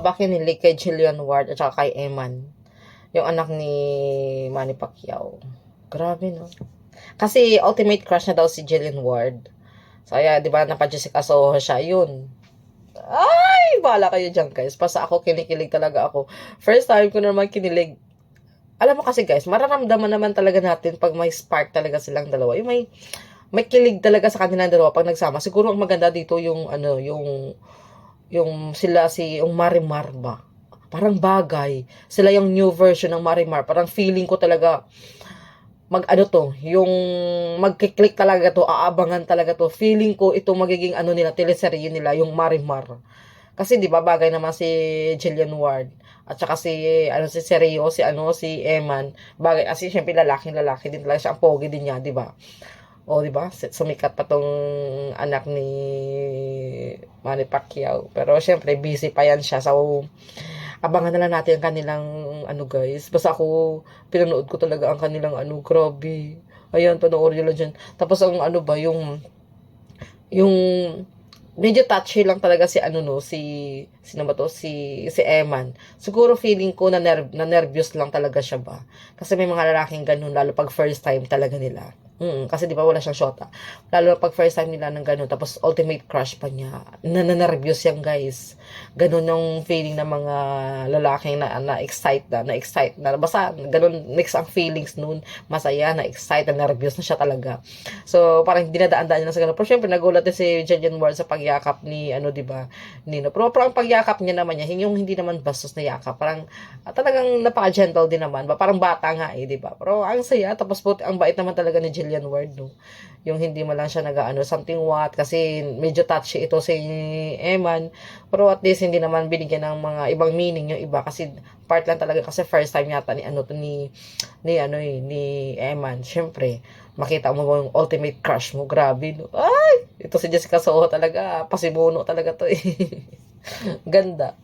ba kinilig kay Jillian Ward at saka kay Eman? Yung anak ni Manny Pacquiao. Grabe, no? Kasi ultimate crush na daw si Jillian Ward. So, kaya, di ba, napa-Jessica Soho siya. Yun. Ay, bala kayo dyan, guys. Basta ako, kinikilig talaga ako. First time ko na naman kinilig. Alam mo kasi, guys, mararamdaman naman talaga natin pag may spark talaga silang dalawa. Yung may, may kilig talaga sa kanilang dalawa pag nagsama. Siguro ang maganda dito yung, ano, yung, yung sila si, yung Marimar ba? Parang bagay. Sila yung new version ng Marimar. Parang feeling ko talaga, mag ano to, yung magkiklik talaga to, aabangan talaga to. Feeling ko ito magiging ano nila, teleserye nila, yung Marimar. Kasi di ba bagay naman si Jillian Ward at saka si ano si Sergio, si ano si Eman, bagay kasi syempre lalaking lalaki din talaga siya, ang pogi din niya, di ba? O di ba? Sumikat pa tong anak ni Manny Pacquiao. Pero syempre busy pa yan siya. So abangan na lang natin ang kanilang ano guys. Basta ako pinanood ko talaga ang kanilang ano, grabe. Ayan, panoorin nyo lang dyan. Tapos ang ano ba, yung yung medyo touchy lang talaga si ano no, si sino ba to? Si si Eman. Siguro feeling ko na, nerv, na nervous lang talaga siya ba. Kasi may mga lalaking ganun lalo pag first time talaga nila. Mm, kasi di ba wala siyang shota. Lalo pag first time nila ng ganun, tapos ultimate crush pa niya. Nananervyos yan guys. Ganun yung feeling ng mga lalaking na, na excite na, na excite na. Basta ganun mix ang feelings noon. Masaya, na excite, na na siya talaga. So parang dinadaan-daan niya na sa ganun. Pero syempre nagulat din si Jillian Ward sa pagyakap ni ano di ba Nino. Pero parang pagyakap niya naman niya, yung hindi naman bastos na yakap. Parang ah, talagang napaka-gentle din naman. Parang bata nga eh, di ba? Pero ang saya, tapos buti, ang bait naman talaga ni Jillian Ward, no? Yung hindi man lang siya nag-ano, something what, kasi medyo touchy ito si Eman. Pero at least hindi naman binigyan ng mga ibang meaning yung iba kasi part lang talaga kasi first time yata ni ano to ni ni ano eh, ni Eman. Syempre, makita mo yung ultimate crush mo. Grabe, no? Ay! Ito si Jessica Soho talaga. Pasimuno talaga to eh. Ganda.